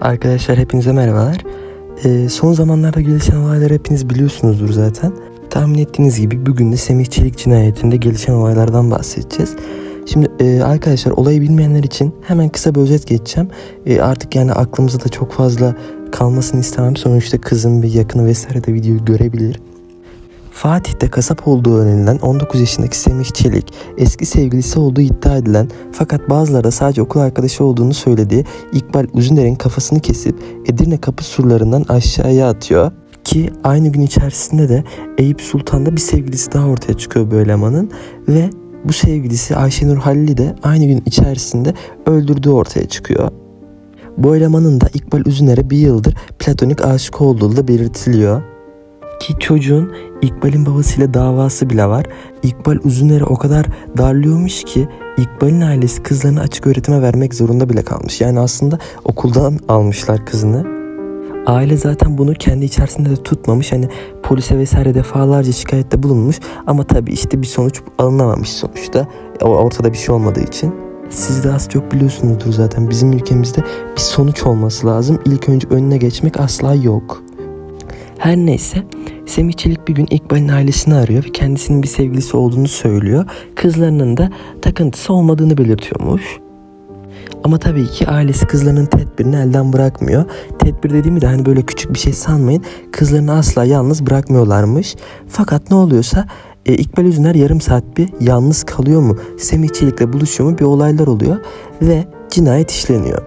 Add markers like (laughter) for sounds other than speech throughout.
Arkadaşlar hepinize merhabalar. Ee, son zamanlarda gelişen olayları hepiniz biliyorsunuzdur zaten. Tahmin ettiğiniz gibi bugün de Semih Çelik cinayetinde gelişen olaylardan bahsedeceğiz. Şimdi e, arkadaşlar olayı bilmeyenler için hemen kısa bir özet geçeceğim. E, artık yani aklımızda da çok fazla kalmasını istemem. Sonuçta kızın bir yakını vesaire de videoyu görebilir. Fatih'te kasap olduğu öğrenilen 19 yaşındaki Semih Çelik, eski sevgilisi olduğu iddia edilen fakat bazıları da sadece okul arkadaşı olduğunu söylediği İkbal Uzuner'in kafasını kesip Edirne kapı surlarından aşağıya atıyor. Ki aynı gün içerisinde de Eyüp Sultan'da bir sevgilisi daha ortaya çıkıyor bu elemanın ve bu sevgilisi Ayşenur Halil'i de aynı gün içerisinde öldürdüğü ortaya çıkıyor. Bu elemanın da İkbal Üzüner'e bir yıldır platonik aşık olduğu da belirtiliyor. Ki çocuğun İkbal'in babasıyla davası bile var. İkbal Uzuner'i o kadar darlıyormuş ki İkbal'in ailesi kızlarını açık öğretime vermek zorunda bile kalmış. Yani aslında okuldan almışlar kızını. Aile zaten bunu kendi içerisinde de tutmamış. Hani polise vesaire defalarca şikayette bulunmuş. Ama tabii işte bir sonuç alınamamış sonuçta. Ortada bir şey olmadığı için. Siz de az çok biliyorsunuzdur zaten. Bizim ülkemizde bir sonuç olması lazım. İlk önce önüne geçmek asla yok. Her neyse Semih Çelik bir gün İkbal'in ailesini arıyor ve kendisinin bir sevgilisi olduğunu söylüyor. Kızlarının da takıntısı olmadığını belirtiyormuş. Ama tabii ki ailesi kızlarının tedbirini elden bırakmıyor. Tedbir dediğimi de hani böyle küçük bir şey sanmayın. Kızlarını asla yalnız bırakmıyorlarmış. Fakat ne oluyorsa e, İkbal Üzüner yarım saat bir yalnız kalıyor mu? Semih Çelik'le buluşuyor mu? Bir olaylar oluyor ve cinayet işleniyor.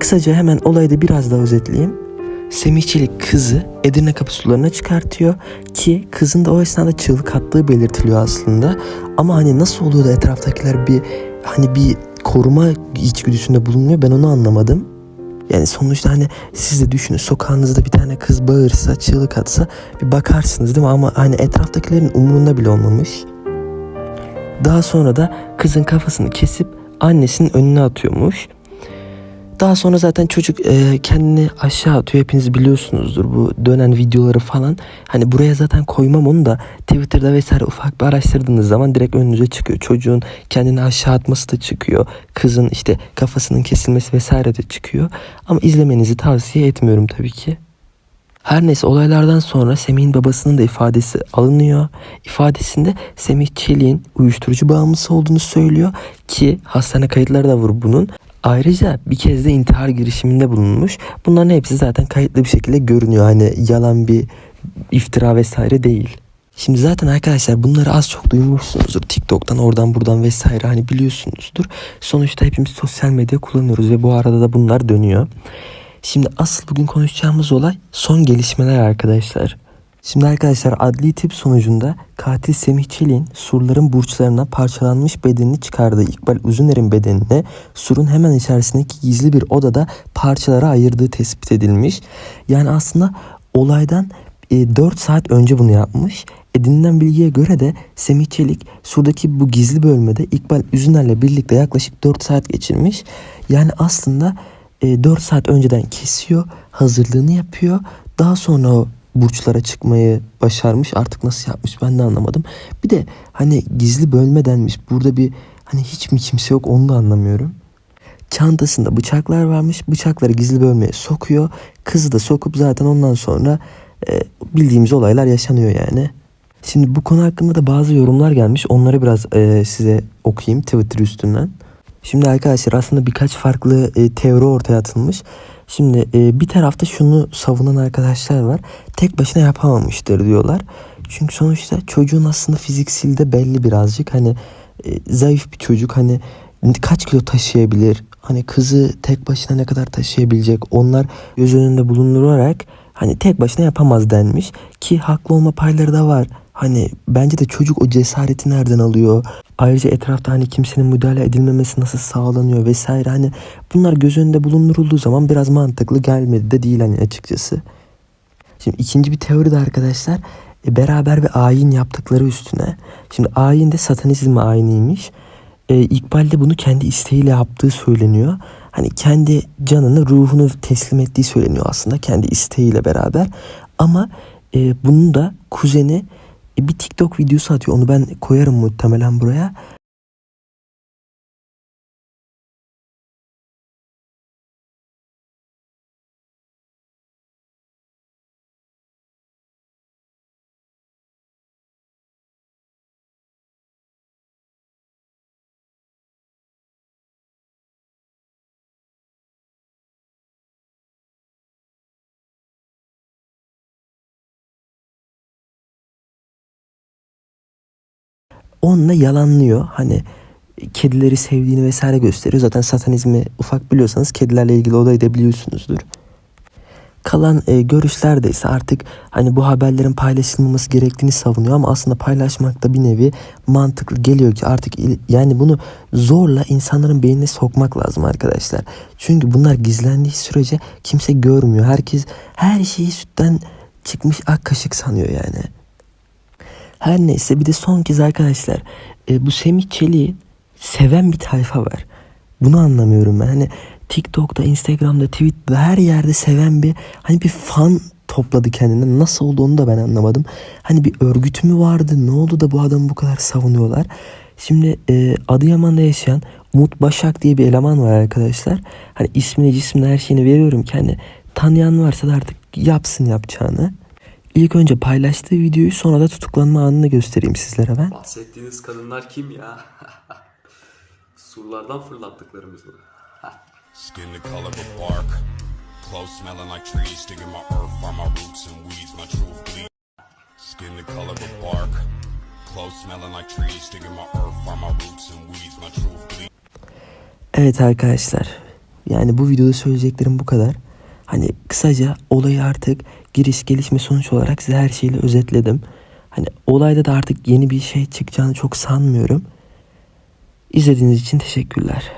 Kısaca hemen olayı da biraz daha özetleyeyim. Semih kızı Edirne kapı sularına çıkartıyor ki kızın da o esnada çığlık attığı belirtiliyor aslında. Ama hani nasıl oluyor da etraftakiler bir hani bir koruma içgüdüsünde bulunuyor ben onu anlamadım. Yani sonuçta hani siz de düşünün sokağınızda bir tane kız bağırsa çığlık atsa bir bakarsınız değil mi ama hani etraftakilerin umurunda bile olmamış. Daha sonra da kızın kafasını kesip annesinin önüne atıyormuş. Daha sonra zaten çocuk e, kendini aşağı atıyor. Hepiniz biliyorsunuzdur bu dönen videoları falan. Hani buraya zaten koymam onu da Twitter'da vesaire ufak bir araştırdığınız zaman direkt önünüze çıkıyor. Çocuğun kendini aşağı atması da çıkıyor. Kızın işte kafasının kesilmesi vesaire de çıkıyor. Ama izlemenizi tavsiye etmiyorum tabii ki. Her neyse olaylardan sonra Semih'in babasının da ifadesi alınıyor. İfadesinde Semih Çelik'in uyuşturucu bağımlısı olduğunu söylüyor ki hastane kayıtları da var bunun. Ayrıca bir kez de intihar girişiminde bulunmuş. Bunların hepsi zaten kayıtlı bir şekilde görünüyor. Hani yalan bir iftira vesaire değil. Şimdi zaten arkadaşlar bunları az çok duymuşsunuzdur. TikTok'tan oradan buradan vesaire hani biliyorsunuzdur. Sonuçta hepimiz sosyal medya kullanıyoruz ve bu arada da bunlar dönüyor. Şimdi asıl bugün konuşacağımız olay son gelişmeler arkadaşlar. Şimdi arkadaşlar adli tip sonucunda katil Semih Çelik'in surların burçlarına parçalanmış bedenini çıkardığı İkbal Uzuner'in bedenine surun hemen içerisindeki gizli bir odada parçalara ayırdığı tespit edilmiş. Yani aslında olaydan e, 4 saat önce bunu yapmış. Edinilen bilgiye göre de Semih Çelik surdaki bu gizli bölmede İkbal Üzüner'le birlikte yaklaşık 4 saat geçirmiş. Yani aslında e, 4 saat önceden kesiyor, hazırlığını yapıyor. Daha sonra o burçlara çıkmayı başarmış. Artık nasıl yapmış ben de anlamadım. Bir de hani gizli bölme denmiş. Burada bir hani hiç mi kimse yok onu da anlamıyorum. Çantasında bıçaklar varmış. Bıçakları gizli bölmeye sokuyor. Kızı da sokup zaten ondan sonra e, bildiğimiz olaylar yaşanıyor yani. Şimdi bu konu hakkında da bazı yorumlar gelmiş. Onları biraz e, size okuyayım Twitter üstünden. Şimdi arkadaşlar aslında birkaç farklı e, teori ortaya atılmış. Şimdi e, bir tarafta şunu savunan arkadaşlar var. Tek başına yapamamıştır diyorlar. Çünkü sonuçta çocuğun aslında fiziksel de belli birazcık. Hani e, zayıf bir çocuk hani kaç kilo taşıyabilir? Hani kızı tek başına ne kadar taşıyabilecek? Onlar göz önünde bulundurarak hani tek başına yapamaz denmiş. Ki haklı olma payları da var. Hani bence de çocuk o cesareti nereden alıyor? Ayrıca etrafta hani kimsenin müdahale edilmemesi nasıl sağlanıyor vesaire hani bunlar göz önünde bulundurulduğu zaman biraz mantıklı gelmedi de değil hani açıkçası. Şimdi ikinci bir teori de arkadaşlar e, beraber bir ayin yaptıkları üstüne. Şimdi ayin de satanizm ayiniymiş. E, İkbal de bunu kendi isteğiyle yaptığı söyleniyor. Hani kendi canını, ruhunu teslim ettiği söyleniyor aslında kendi isteğiyle beraber. Ama e, bunun da kuzeni bir TikTok videosu atıyor. Onu ben koyarım muhtemelen buraya. Onunla yalanlıyor. Hani kedileri sevdiğini vesaire gösteriyor. Zaten satanizmi ufak biliyorsanız kedilerle ilgili olayı da biliyorsunuzdur. Kalan e, görüşler de ise artık hani bu haberlerin paylaşılmaması gerektiğini savunuyor ama aslında paylaşmak da bir nevi mantıklı geliyor ki artık yani bunu zorla insanların beynine sokmak lazım arkadaşlar. Çünkü bunlar gizlendiği sürece kimse görmüyor. Herkes her şeyi sütten çıkmış ak kaşık sanıyor yani. Her neyse bir de son kez arkadaşlar e, bu Semih Çelik'i seven bir tayfa var. Bunu anlamıyorum ben. Hani TikTok'ta, Instagram'da, Twitter'da her yerde seven bir hani bir fan topladı kendine. Nasıl oldu onu da ben anlamadım. Hani bir örgüt mü vardı? Ne oldu da bu adamı bu kadar savunuyorlar? Şimdi e, Adıyaman'da yaşayan Umut Başak diye bir eleman var arkadaşlar. Hani ismini cismini her şeyini veriyorum ki hani tanıyan varsa da artık yapsın yapacağını. İlk önce paylaştığı videoyu sonra da tutuklanma anını göstereyim sizlere ben. Bahsettiğiniz kadınlar kim ya? (laughs) Surlardan fırlattıklarımız mı? Skin the color of bark. Clothes smelling like trees, digging my earth, find my roots and weeds, my truth bleed. Skin the color of bark. Clothes smelling like trees, digging my earth, find my roots and weeds, my truth bleed. Evet arkadaşlar. Yani bu videoda söyleyeceklerim bu kadar. Hani kısaca olayı artık giriş gelişme sonuç olarak size her şeyle özetledim. Hani olayda da artık yeni bir şey çıkacağını çok sanmıyorum. İzlediğiniz için teşekkürler.